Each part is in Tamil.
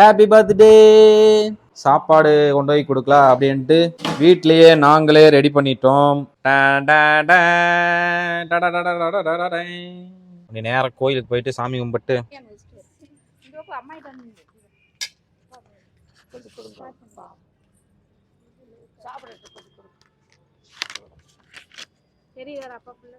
ஹாப்பி பர்த்டே சாப்பாடு கொண்டு போய் கொடுக்கலாம் அப்படின்ட்டு வீட்லயே நாங்களே ரெடி பண்ணிட்டோம். கொஞ்சம் நேரம் கோயிலுக்கு போயிட்டு சாமி கும்பிட்டு. தெரியுதாரா அப்பா பிள்ளை.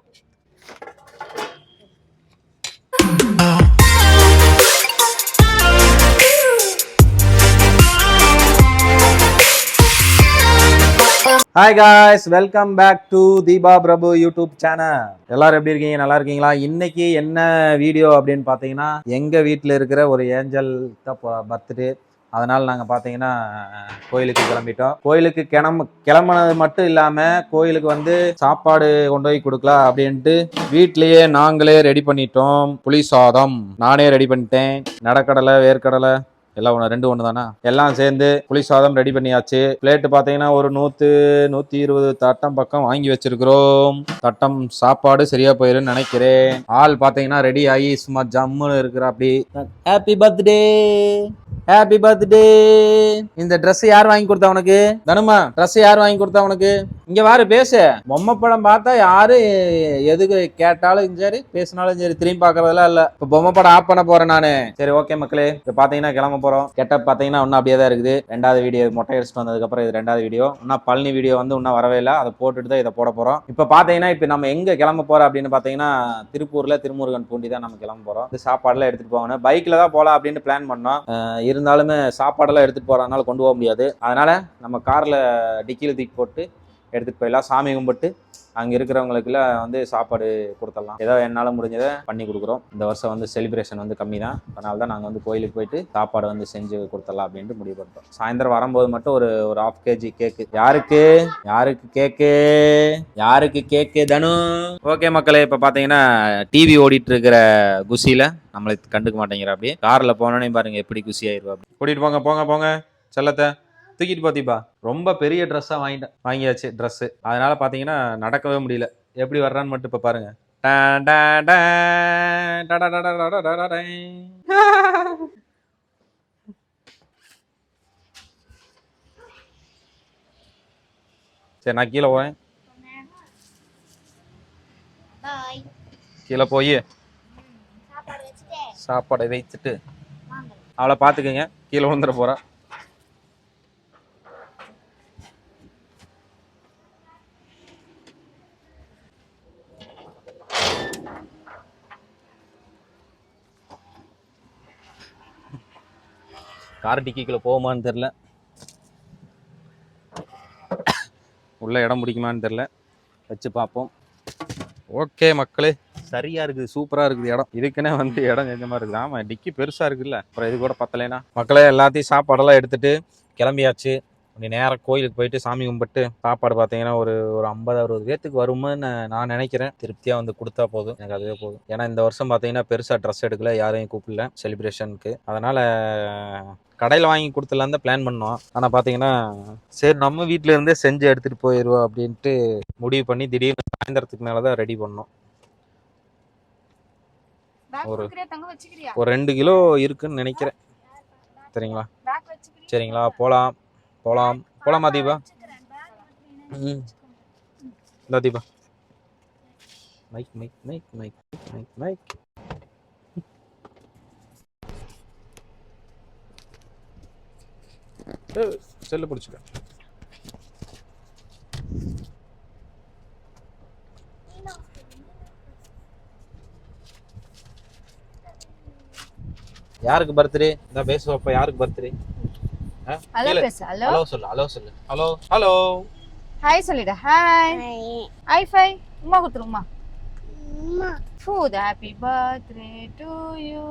Hi guys welcome back to Deepa Prabhu YouTube channel எல்லாரும் எப்படி இருக்கீங்க? நல்லா இருக்கீங்களா? இன்னைக்கு என்ன வீடியோ அப்படின்னு பார்த்தீங்கன்னா எங்கள் வீட்டில் இருக்கிற ஒரு ஏஞ்சல் பர்த்டே. அதனால் நாங்கள் பார்த்தீங்கன்னா கோயிலுக்கு கிளம்பிட்டோம். கோயிலுக்கு கிளம்ப கிளம்புனது மட்டும் இல்லாமல் கோயிலுக்கு வந்து சாப்பாடு கொண்டு போய் கொடுக்கலாம் அப்படின்ட்டு வீட்டிலேயே நாங்களே ரெடி பண்ணிட்டோம். புளி சாதம். நானே ரெடி பண்ணிட்டேன். நடக்கடலை வேர்க்கடலை எல்லாம் ஒன்று ரெண்டு ஒன்று தானே எல்லாம் சேர்ந்து புளி சாதம் ரெடி பண்ணியாச்சு. பிளேட்டு பார்த்தீங்கன்னா ஒரு நூற்று நூற்றி இருபது தட்டம் பக்கம் வாங்கி வச்சிருக்கிறோம். தட்டம் சாப்பாடு சரியா போயிருன்னு நினைக்கிறேன். ஆள் பார்த்தீங்கன்னா ரெடி ஆகி சும்மா ஜம்முன்னு இருக்கிற அப்படி ஹாப்பி பர்த்டே ஹாப்பி பர்த்டே இந்த ட்ரெஸ் யார் வாங்கி கொடுத்தா உனக்கு? தனுமா ட்ரெஸ் யார் வாங்கி கொடுத்தா உனக்கு? இங்க வாரு பேசு. பொம்மை படம் பார்த்தா யாரு எதுக்கு கேட்டாலும் சரி பேசினாலும் சரி திரும்பி பாக்குறதெல்லாம் இல்ல. இப்ப பொம்மை படம் ஆஃப் பண்ண போறேன் நானு. சரி ஓகே மக்களே. இப்ப பாத்தீங்கன்னா கிளம்ப போறோம். கெட்டப் பாத்தீங்கன்னா இன்னும் அப்படியே தான் இருக்குது. ரெண்டாவது வீடியோ மொட்டை அடிச்சுட்டு வந்ததுக்கு அப்புறம் இது ரெண்டாவது வீடியோ இன்னும் பழனி வீடியோ வந்து இன்னும் வரவே இல்லை. அதை போட்டுட்டு தான் இதை போட போறோம். இப்ப பாத்தீங்கன்னா இப்ப நம்ம எங்க கிளம்ப போறோம் அப்படின்னு பாத்தீங்கன்னா திருப்பூர்ல திருமுருகன் பூண்டி தான் நம்ம கிளம்ப போறோம். இந்த சாப்பாடுலாம் எடுத்துட்டு போகணும். பைக்ல தான் போலாம் அப்படின்னு பிளான் பண்ணோம். இருந்தாலுமே சாப்பாடெல்லாம் எடுத்துகிட்டு போகிறதுனால கொண்டு போக முடியாது. அதனால் நம்ம காரில் டிக்கியில் தூக்கி போட்டு எடுத்துட்டு போயிடலாம் சாமி கும்பிட்டு அங்கே இருக்கிறவங்களுக்குலாம் வந்து சாப்பாடு கொடுத்துடலாம் ஏதோ என்னால் முடிஞ்சதை பண்ணி கொடுக்குறோம். இந்த வருஷம் வந்து செலிப்ரேஷன் வந்து கம்மி தான் அதனால தான் நாங்கள் வந்து கோயிலுக்கு போயிட்டு சாப்பாடு வந்து செஞ்சு கொடுத்துடலாம் அப்படின்ட்டு முடிவு பண்ணிட்டோம். சாயந்தரம் வரும்போது மட்டும் ஒரு ஒரு ஆஃப் கேஜி கேக்கு யாருக்கு? யாருக்கு கேக்கு யாருக்கு கேக்கு தனு? ஓகே மக்களே இப்போ பார்த்தீங்கன்னா டிவி ஓடிட்டு இருக்கிற குஷியில் நம்மளை கண்டுக்க மாட்டேங்கிற அப்படியே காரில் போனோன்னே பாருங்க எப்படி குசி ஆயிடுவா அப்படி கூட்டிகிட்டு போங்க போங்க போங்க. செல்லத்தை. தூக்கிட்டு பார்த்தீப்பா ரொம்ப பெரிய ட்ரெஸ்ஸாக வாங்கிட்டேன் வாங்கியாச்சு ட்ரெஸ்ஸு அதனால பார்த்தீங்கன்னா நடக்கவே முடியல. எப்படி வர்றான்னு மட்டும் இப்போ பாருங்கள் சரி நான் கீழே போவேன் கீழே போய். சாப்பாடு வச்சுட்டு. அவளை பார்த்துக்குங்க கீழே விழுந்துட போகிறேன் கார் டிக்கிக்குள்ளே போகுமான்னு தெரில உள்ளே இடம் பிடிக்குமான்னு தெரில வச்சு பார்ப்போம். ஓகே மக்களே சரியாக இருக்குது சூப்பராக இருக்குது இடம். இதுக்குன்னே வந்து இடம் கொஞ்சமா இருக்குது. ஆமாம் டிக்கி பெருசாக இருக்குல்ல. அப்புறம் இது கூட பத்தலைனா. மக்களே எல்லாத்தையும் சாப்பாடெல்லாம் எடுத்துகிட்டு கிளம்பியாச்சு. அப்படி நேரா கோயிலுக்கு போயிட்டு சாமி கும்பிட்டு சாப்பாடு பார்த்தீங்கன்னா ஒரு ஒரு ஐம்பது அறுபது பேத்துக்கு வரும்னு நான் நினைக்கிறேன். திருப்தியா வந்து கொடுத்தா போதும். எனக்கு அதுவே போதும். ஏன்னா இந்த வருஷம் பார்த்தீங்கன்னா பெருசா ட்ரெஸ் எடுக்கல யாரையும் கூப்பிடல செலிப்ரேஷனுக்கு அதனால கடையில் வாங்கி கொடுத்துலான்னு தான் பிளான் பண்ணோம். ஆனால் பார்த்தீங்கன்னா சரி நம்ம வீட்டில இருந்தே செஞ்சு எடுத்துகிட்டு போயிடுவோம் அப்படின்ட்டு முடிவு பண்ணி திடீர்னு சாயந்தரத்துக்கு மேலே தான் ரெடி பண்ணோம். ஒரு- ஒரு ரெண்டு கிலோ இருக்குன்னு நினைக்கிறேன். சரிங்களா சரிங்களா போகலாம் போகலாம் போகலாமா தீபா. ம். இந்த Deepa. Mic mic mic mic mic mic cell பிடிச்சிக்க. யாருக்கு பர்த்டே? இந்த பேசுவப்ப யாருக்கு பர்த்டே? ஹலோ பேசு ஹலோ ஹலோ சொல்லு ஹலோ சொல்லு ஹலோ ஹலோ ஹாய் சொல்லிடு ஹாய் ஹாய் ஃபை உமா குத்துரு Uma ஃபூத் happy birthday to you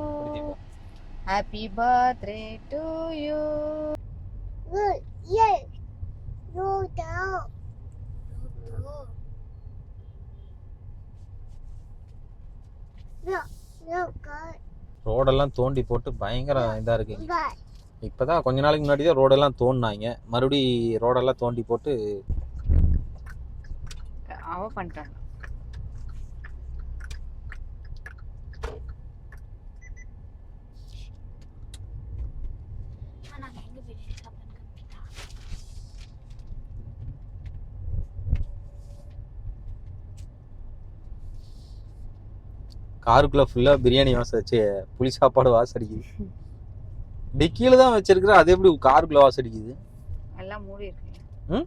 happy birthday to you ரோடெல்லாம் தோண்டி போட்டு பயங்கர இதா இருக்கு இங்க. இப்பதான் கொஞ்ச நாளைக்கு முன்னாடி தான் ரோடெல்லாம் தோண்டினாங்க மறுபடி ரோடெல்லாம் தோண்டி போட்டு அவ பண்ணிட்டாங்க காருக்குள்ள ஃபுல்லா பிரியாணி வாசம் வச்சு புளி சாப்பாடு வாசம் அடிக்குது டிக்கியில தான் வச்சிருக்கிற அது எப்படி காருக்குள்ள வாசம் அடிக்குது? எல்லாம் மூடி இருக்குல்ல ம்?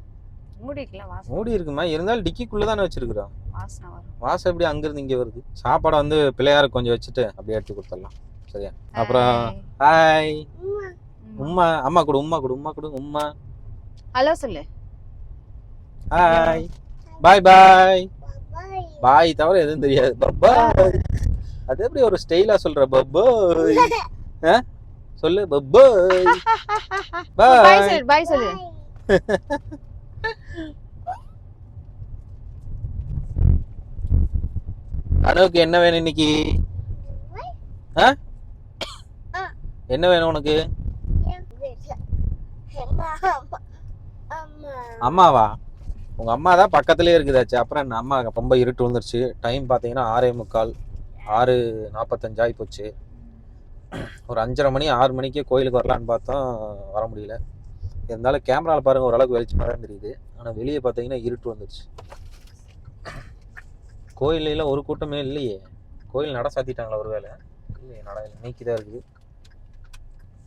மூடி இருக்குல்ல வாசனை. மூடி இருக்குமா? இருந்தாலும் டிக்கிக்குள்ள தானே வச்சிருக்கிறோம் வாசனை வரும். வாசம் எப்படி அங்கிருந்து இங்க வருது? சாப்பாடை வந்து பிள்ளையாருக்கு கொஞ்சம் வச்சுட்டு அப்படியே எடுத்து கொடுத்துடலாம். சரியா? அப்புறம் ஹாய் உம்மா. அம்மா கொடு உம்மா கொடு உம்மா கொடு உம்மா. ஹலோ சொல்லு. ஹாய் பாய் பாய் பாய் தவிர எதுவும் தெரியாது. பப்பாய் அது எப்படி ஒரு ஸ்டைலா சொல்ற? பப்பாய் ஆ? சொல்லு. பாய் பாய் சொல்லு பாய் சொல்லு. அனுவுக்கு என்ன வேணும் இன்னைக்கு? என்ன வேணும் உனக்கு? அம்மாவா? உங்க அம்மா தான் பக்கத்துலயே இருக்குதாச்சு. அப்புறம் என்ன? அம்மா ரொம்ப இருட்டு வந்துருச்சு டைம் பார்த்தீங்கன்னா ஆறே முக்கால் ஆறு நாற்பத்தஞ்சு ஆகி போச்சு. ஒரு அஞ்சரை மணி ஆறு மணிக்கே கோயிலுக்கு வரலான்னு பார்த்தோம் வர முடியல. இருந்தாலும் கேமராவில் பாருங்க ஓரளவுக்கு வெளிச்சமாக தான் தெரியுது. ஆனால் வெளியே பார்த்தீங்கன்னா இருட்டு வந்துருச்சு. கோயில்லாம் ஒரு கூட்டமே இல்லையே. கோயில் நட சாத்திட்டாங்களா ஒரு வேலை இல்லையே நட நீக்கி தான் இருக்குது.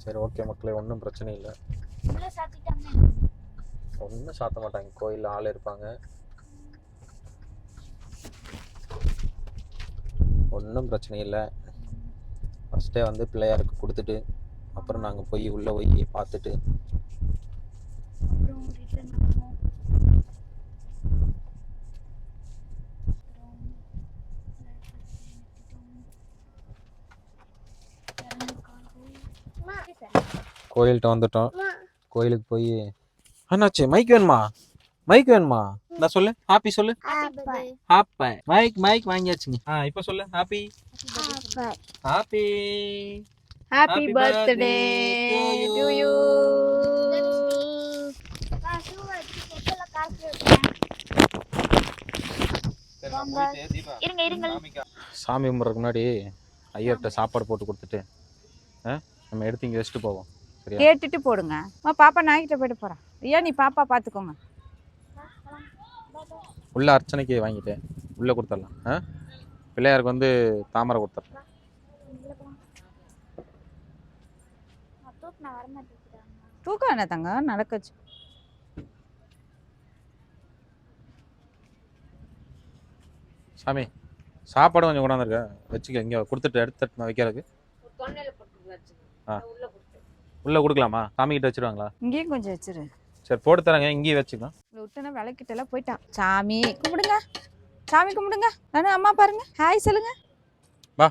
சரி ஓகே மக்களே ஒன்றும் பிரச்சனை இல்லை. ஒன்றும் சாத்த மாட்டாங்க. கோயிலில் ஆள் இருப்பாங்க. ஒன்றும் பிரச்சனை இல்லை. ஃபஸ்ட்டே வந்து பிள்ளையாருக்கு கொடுத்துட்டு அப்புறம் நாங்கள் போய் உள்ளே போய் பார்த்துட்டு கோயில்கிட்ட வந்துட்டோம். கோயிலுக்கு போய் என்னாச்சு மைக் வேணுமா? மைக் வேணுமா? நான் சொல்லு ஹாப்பி சொல்லு. ஹாப்பி மைக் மைக் வாங்கியாச்சுங்க. ஆ இப்போ சொல்லு happy happy happy Happy birthday birthday to to you இருங்க இருங்க. சாமி கும்பிட்றதுக்கு முன்னாடி ஐயர்கிட்ட சாப்பாடு போட்டு கொடுத்துட்டு நம்ம எடுத்து இங்கே வச்சுட்டு போவோம். சரியா? கேட்டுட்டு போடுங்க. அம்மா பாப்பா நாய்கிட்ட போயிட்டு போறா ஐயா நீ பாப்பா பாத்துக்கோங்க. உள்ள அர்ச்சனைக்கு வாங்கிட்டேன். உள்ளே கொடுத்துடலாம் ஆ? பிள்ளையாருக்கு வந்து தாமரை கொடுத்துட்றேன் தூக்கம் என்ன தங்க? நடக்கச்சு. சாமி சாப்பாடு கொஞ்சம் கொண்டாந்துருக்க வச்சுக்க இங்கே கொடுத்துட்டு எடுத்து வைக்கிறதுக்கு. ஆ. உள்ளே கொடுக்கலாமா? சாமி கிட்ட வச்சிருவாங்களா? இங்கேயும் கொஞ்சம் வச்சிரு. சரி போட்டு தரேங்க இங்கேயும் வச்சுக்கலாம். விட்டுனா விளக்கிட்ட எல்லாம் போயிட்டான். சாமி கும்பிடுங்க. சாமி கும்பிடுங்க. நானும் அம்மா பாருங்க. ஹாய் சொல்லுங்க. வா.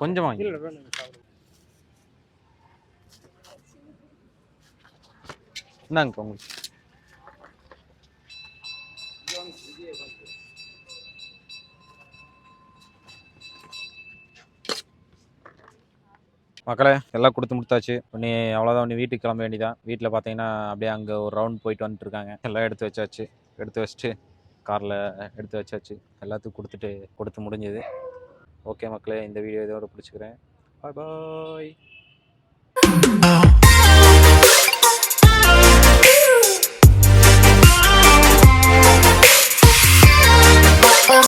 கொஞ்சம் இந்தாங்க உங்களுக்கு மக்களே எல்லாம் கொடுத்து முடித்தாச்சு நீ அவ்வளோதான் நீ வீட்டுக்கு கிளம்ப வேண்டியதான் வீட்டில் பார்த்தீங்கன்னா அப்படியே அங்கே ஒரு ரவுண்ட் போயிட்டு வந்துட்டுருக்காங்க. எல்லாம் எடுத்து வச்சாச்சு. எடுத்து வச்சுட்டு காரில் எடுத்து வச்சாச்சு. எல்லாத்துக்கும் கொடுத்துட்டு கொடுத்து முடிஞ்சது. ஓகே மக்களே இந்த வீடியோ இதோட பிடிச்சிக்கிறேன் பாய் பாய்